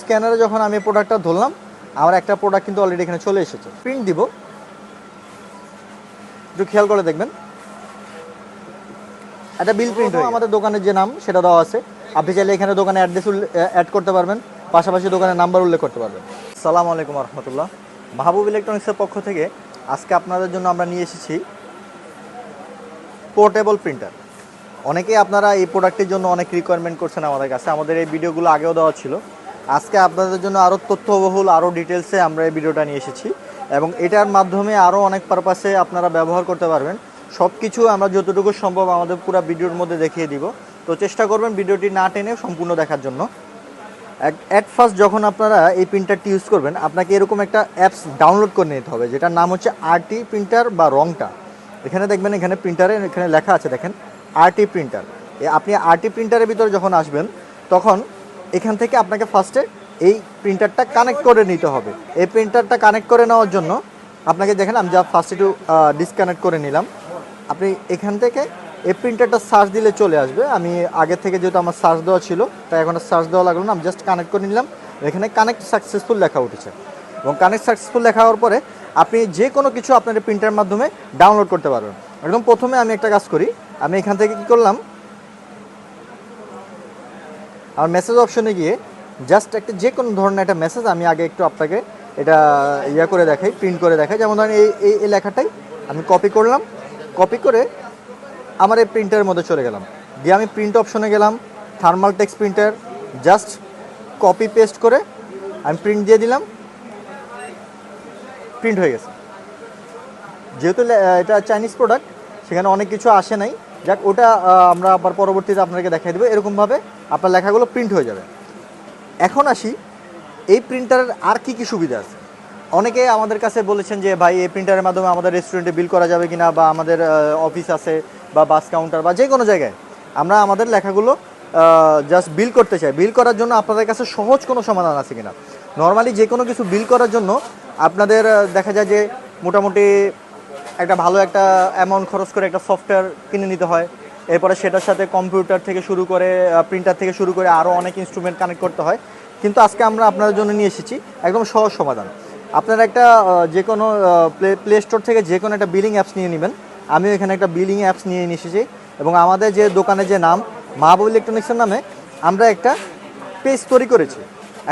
স্ক্যানারে যখন আমি প্রোডাক্টটা ধরলাম, আমার একটা প্রোডাক্ট কিন্তু অলরেডি এখানে চলে এসেছে। প্রিন্ট দিব। একটু খেয়াল করে দেখবেন। একটা বিল প্রিন্ট আমাদের দোকানের যে নাম, সেটা দেওয়া আছে। আপনি চাইলে এখানে দোকানে অ্যাড্রেস অ্যাড করতে পারবেন। পাশাপাশি দোকানের নাম্বার উল্লেখ করতে পারবেন। সালাম আলাইকুম রহমতুল্লাহ। মাহবুব ইলেকট্রনিক্সের পক্ষ থেকে আজকে আপনাদের জন্য আমরা নিয়ে এসেছি পোর্টেবল প্রিন্টার অনেকেই আপনারা এই প্রোডাক্টের জন্য অনেক রিকোয়ারমেন্ট করছেন আমাদের কাছে। আমাদের এই ভিডিওগুলো আগেও দেওয়া ছিল। আজকে আপনাদের জন্য আরও তথ্যবহুল আরও ডিটেলসে আমরা এই ভিডিওটা নিয়ে এসেছি। এবং এটার মাধ্যমে আরও অনেক পারপাসে আপনারা ব্যবহার করতে পারবেন। সব কিছু আমরা যতটুকু সম্ভব আমাদের পুরো ভিডিওর মধ্যে দেখিয়ে দিব। তো চেষ্টা করবেন ভিডিওটি না টেনে সম্পূর্ণ দেখার জন্য। অ্যাট ফার্স্ট যখন আপনারা এই প্রিন্টারটি ইউজ করবেন, আপনাকে এরকম একটা অ্যাপস ডাউনলোড করে নিতে হবে, যেটার নাম হচ্ছে আরটি প্রিন্টার বা রংটা এখানে দেখবেন এখানে প্রিন্টারে এখানে লেখা আছে, দেখেন আরটি প্রিন্টার আপনি আরটি প্রিন্টারের ভিতরে যখন আসবেন, তখন এখান থেকে আপনাকে ফার্স্টে এই প্রিন্টারটা কানেক্ট করে নিতে হবে। এই প্রিন্টারটা কানেক্ট করে নেওয়ার জন্য আপনাকে দেখেন, আমি যা ফার্স্ট একটু ডিসকানেক্ট করে নিলাম। আপনি এখান থেকে এই প্রিন্টারটা সার্চ দিলে চলে আসবে। আমি আগে থেকে যেহেতু আমার সার্চ দেওয়া ছিল, তাই এখন সার্চ দেওয়া লাগল না, আমি জাস্ট কানেক্ট করে নিলাম। এখানে কানেক্ট সাকসেসফুল লেখা উঠেছে। এবং কানেক্ট সাকসেসফুল লেখা হওয়ার পরে আপনি যে কোনো কিছু আপনার এই প্রিন্টারের মাধ্যমে ডাউনলোড করতে পারবেন। একদম প্রথমে আমি একটা কাজ করি, আমি এখান থেকে কী করলাম আমার মেসেজ অপশনে গিয়ে জাস্ট একটা যে কোনো ধরনের একটা মেসেজ আমি আগে একটু আপনাকে এটা ইয়া করে দেখাই প্রিন্ট করে দেখাই। যেমন ধরেন এই এই লেখাটাই আমি কপি করলাম। কপি করে আমার এই প্রিন্টারের মধ্যে চলে গেলাম। দিয়ে আমি প্রিন্ট অপশনে গেলাম thermal text printer just copy paste করে আমি প্রিন্ট দিয়ে দিলাম। প্রিন্ট হয়ে গেছে। যেহেতু এটা চাইনিজ প্রোডাক্ট সেখানে অনেক কিছু আসে নাই। যাক, ওটা আমরা আবার পরবর্তীতে আপনাকে দেখাই দেবো। এরকমভাবে আপনার লেখাগুলো প্রিন্ট হয়ে যাবে। এখন আসি, এই প্রিন্টারের আর কি কি সুবিধা আছে? অনেকে আমাদের কাছে বলেছেন যে, ভাই, এই প্রিন্টারের মাধ্যমে আমাদের রেস্টুরেন্টে বিল করা যাবে কিনা বা আমাদের অফিস আছে বা বাস কাউন্টার বা যে কোনো জায়গায়। আমরা আমাদের লেখাগুলো জাস্ট বিল করতে চাই। বিল করার জন্য আপনাদের কাছে সহজ কোনো সমাধান আছে কিনা? নর্মালি যে কোনো কিছু বিল করার জন্য আপনাদের দেখা যায় যে মোটামুটি একটা ভালো একটা অ্যামাউন্ট খরচ করে একটা সফটওয়্যার কিনে নিতে হয়। এরপরে সেটার সাথে কম্পিউটার থেকে শুরু করে প্রিন্টার থেকে শুরু করে আরও অনেক ইনস্ট্রুমেন্ট কানেক্ট করতে হয়। কিন্তু আজকে আমরা আপনাদের জন্য নিয়ে এসেছি একদম সহজ সমাধান। আপনারা একটা যে কোনো প্লে প্লে স্টোর থেকে যে কোনো একটা বিলিং অ্যাপস নিয়ে নেবেন। আমিও এখানে একটা বিলিং অ্যাপস নিয়ে এসেছি এবং আমাদের যে দোকানের যে নাম মাহবুব ইলেকট্রনিক্সের নামে আমরা একটা পেজ তৈরি করেছি।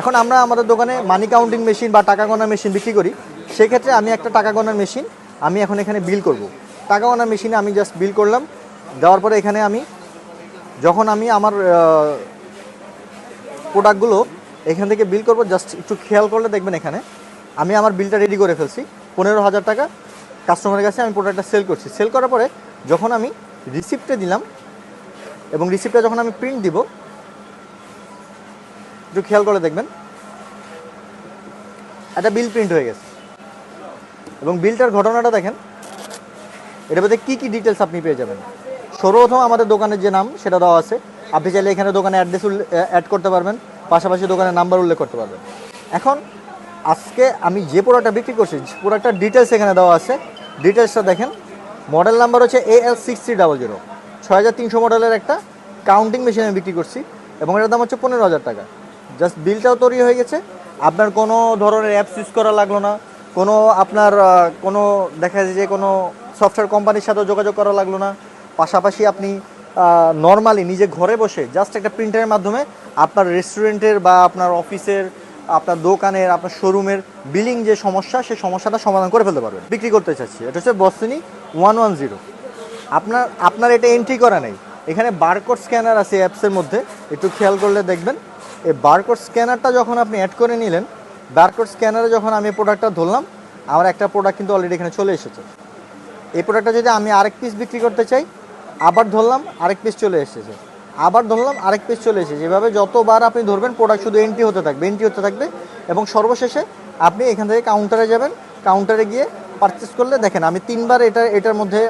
এখন আমরা আমাদের দোকানে মানি কাউন্টিং মেশিন বা টাকা গোনার মেশিন বিক্রি করি। সেক্ষেত্রে আমি একটা টাকা গোনার মেশিন আমি এখন এখানে বিল করব। টাকা গোনার মেশিনে আমি জাস্ট বিল করলাম। দেওয়ার পরে এখানে আমি, যখন আমি আমার প্রোডাক্টগুলো এখান থেকে বিল করব জাস্ট একটু খেয়াল করলে দেখবেন এখানে, আমি আমার বিলটা রেডি করে ফেলছি। পনেরো হাজার টাকা কাস্টমারের কাছে আমি প্রোডাক্টটা সেল করছি। সেল করার পরে যখন আমি রিসিপ্টে দিলাম এবং রিসিপ্টটা যখন আমি প্রিন্ট দিব, একটু খেয়াল করে দেখবেন, একটা বিল প্রিন্ট হয়ে গেছে। এবং বিলটার ঘটনাটা দেখেন। এটার মধ্যে কী কী ডিটেলস আপনি পেয়ে যাবেন? সর্বপ্রথম আমাদের দোকানের যে নাম, সেটা দেওয়া আছে। আপনি চাইলে এখানে দোকানে অ্যাড্রেস অ্যাড করতে পারবেন। পাশাপাশি দোকানের নাম্বার উল্লেখ করতে পারবেন। এখন, আজকে আমি যে প্রোডাক্টটা বিক্রি করছি প্রোডাক্টটার ডিটেলস এখানে দেওয়া আছে। ডিটেলসটা দেখেন। মডেল নাম্বার হচ্ছে A L six three double zero ছয় হাজার তিনশো মডেলের একটা কাউন্টিং মেশিন আমি বিক্রি করছি এবং এটার দাম হচ্ছে পনেরো হাজার টাকা। জাস্ট বিলটাও তৈরি হয়ে গেছে। আপনার কোনো ধরনের অ্যাপস ইউজ করা লাগল না। কোনো আপনার কোনো দেখা যায় যে কোনো সফটওয়্যার কোম্পানির সাথেও যোগাযোগ করা লাগল না। পাশাপাশি আপনি নর্মালি নিজে ঘরে বসে জাস্ট একটা প্রিন্টারের মাধ্যমে আপনার রেস্টুরেন্টের বা আপনার অফিসের আপনার দোকানের, আপনার শোরুমের বিলিং যে সমস্যা সেই সমস্যাটা সমাধান করে ফেলতে পারবেন। বিক্রি করতে চাচ্ছি। এটা হচ্ছে বস্তিনি ওয়ান ওয়ান জিরো আপনার আপনার এটা এন্ট্রি করা নেই। এখানে বারকোড স্ক্যানার আছে অ্যাপসের মধ্যে। একটু খেয়াল করলে দেখবেন। এই বারকোড স্ক্যানারটা যখন আপনি অ্যাড করে নিলেন বারকোড স্ক্যানারে যখন আমি প্রোডাক্টটা ধরলাম, আমার একটা প্রোডাক্ট কিন্তু অলরেডি এখানে চলে এসেছে। এই প্রোডাক্টটা যদি আমি আরেক পিস বিক্রি করতে চাই, আবার ধরলাম, আরেক পিস চলে এসেছে। আবার ধরলাম, আরেক পিস চলে এসেছে। এভাবে যতবার আপনি ধরবেন প্রোডাক্ট শুধু এন্ট্রি হতে থাকবে এন্ট্রি হতে থাকবে এবং সর্বশেষে আপনি এখান থেকে কাউন্টারে যাবেন। কাউন্টারে গিয়ে পারচেস করলে দেখেন, আমি তিনবার এটা, এটার মধ্যে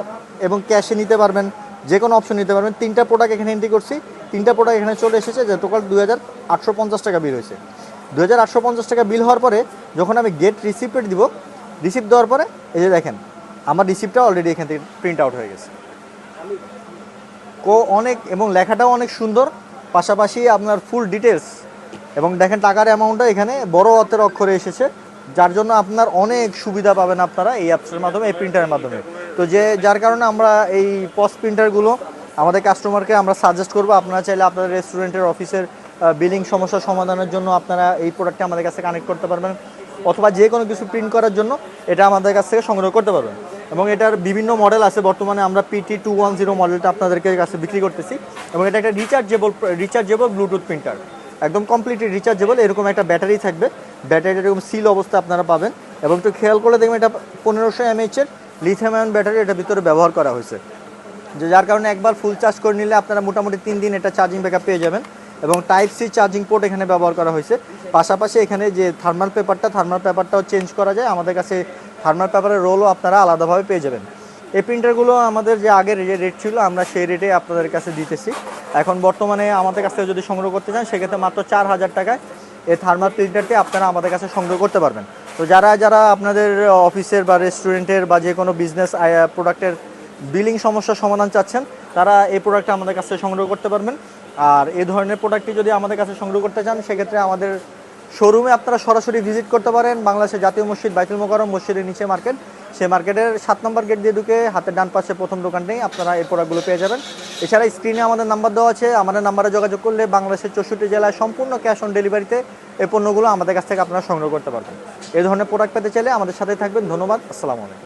এবং ক্যাশে নিতে পারবেন যে কোনো অপশন নিতে পারবেন। তিনটা প্রোডাক্ট এখানে এন্ট্রি করছি, তিনটা প্রোডাক্ট এখানে চলে এসেছে, যে টোটাল দুই হাজার আটশো পঞ্চাশ টাকা বিল হয়েছে। দু হাজার আটশো পঞ্চাশ টাকা বিল হওয়ার পরে যখন আমি গেট রিসিপ্ট দিব রিসিপ্ট দেওয়ার পরে, এই যে দেখেন, আমার রিসিপ্টটা অলরেডি এখান থেকে প্রিন্ট আউট হয়ে গেছে। কো অনেক এবং লেখাটাও অনেক সুন্দর, পাশাপাশি আপনার ফুল ডিটেলস এবং দেখেন টাকার অ্যামাউন্টটা এখানে বড় অর্থের অক্ষরে এসেছে, যার জন্য আপনার অনেক সুবিধা পাবেন আপনারা এই অ্যাপসের মাধ্যমে, এই প্রিন্টারের মাধ্যমে। তো যে, যার কারণে আমরা এই পস প্রিন্টারগুলো আমাদের কাস্টমারকে আমরা সাজেস্ট করব, আপনারা চাইলে আপনাদের রেস্টুরেন্টের অফিসের বিলিং সমস্যা সমাধানের জন্য আপনারা এই প্রোডাক্টটা আমাদের কাছে কানেক্ট করতে পারবেন, অথবা যে কোনো কিছু প্রিন্ট করার জন্য এটা আমাদের কাছ থেকে সংগ্রহ করতে পারবেন। এবং এটার বিভিন্ন মডেল আছে, বর্তমানে আমরা পিটি টু ওয়ান জিরো মডেলটা আপনাদেরকে কাছে বিক্রি করতেছি, এবং এটা একটা রিচার্জেবল রিচার্জেবল ব্লুটুথ প্রিন্টার একদম কমপ্লিটলি রিচার্জেবল এরকম একটা ব্যাটারি থাকবে। ব্যাটারিটা এরকম সিল অবস্থা আপনারা পাবেন। এবং একটু খেয়াল করলে দেখবেন এটা পনেরোশো এমএইচের লিথিয়াম আয়ন ব্যাটারি এটা ভিতরে ব্যবহার করা হয়েছে। যে যার কারণে একবার ফুল চার্জ করে নিলে আপনারা মোটামুটি তিন দিন এটা চার্জিং ব্যাকআপ পেয়ে যাবেন। এবং টাইপ সি চার্জিং পোর্ট এখানে ব্যবহার করা হয়েছে। পাশাপাশি এখানে যে থার্মাল পেপারটা থার্মাল পেপারটাও চেঞ্জ করা যায়। আমাদের কাছে থার্মাল পেপারের রোলও আপনারা আলাদাভাবে পেয়ে যাবেন। এই প্রিন্টারগুলো আমাদের যে আগের যে রেট ছিল, আমরা সেই রেটে আপনাদের কাছে দিতেছি। এখন বর্তমানে আমাদের কাছ থেকে যদি সংগ্রহ করতে চান, সেক্ষেত্রে মাত্র চার হাজার টাকায় এই থার্মাল প্রিন্টারটি আপনারা আমাদের কাছে সংগ্রহ করতে পারবেন। তো যারা যারা আপনাদের অফিসের বা রেস্টুরেন্টের বা যে কোনো বিজনেস প্রোডাক্টের বিলিং সমস্যার সমাধান চাচ্ছেন তারা এই প্রোডাক্টটা আমাদের কাছ সংগ্রহ করতে পারবেন। আর এই ধরনের প্রোডাক্টটি যদি আমাদের কাছে সংগ্রহ করতে চান, সেক্ষেত্রে আমাদের শোরুমে আপনারা সরাসরি ভিজিট করতে পারেন। বাংলাদেশের জাতীয় মসজিদ বাইতুল মোকারম মসজিদের নিচে মার্কেট সে মার্কেটের সাত নম্বর গেট দিয়ে ঢুকে হাতের ডান পাশে প্রথম দোকানটাই আপনারা এই প্রোডাক্টগুলো পেয়ে যাবেন। এছাড়া স্ক্রিনে আমাদের নাম্বার দেওয়া আছে। আমাদের নাম্বারে যোগাযোগ করলে বাংলাদেশের চৌষট্টি জেলায় সম্পূর্ণ ক্যাশ অন ডেলিভারিতে এই পণ্যগুলো আমাদের কাছ থেকে আপনারা সংগ্রহ করতে পারবেন। এই ধরনের প্রোডাক্ট পেতে চাইলে আমাদের সাথে থাকবেন। ধন্যবাদ। আসসালামু আলাইকুম।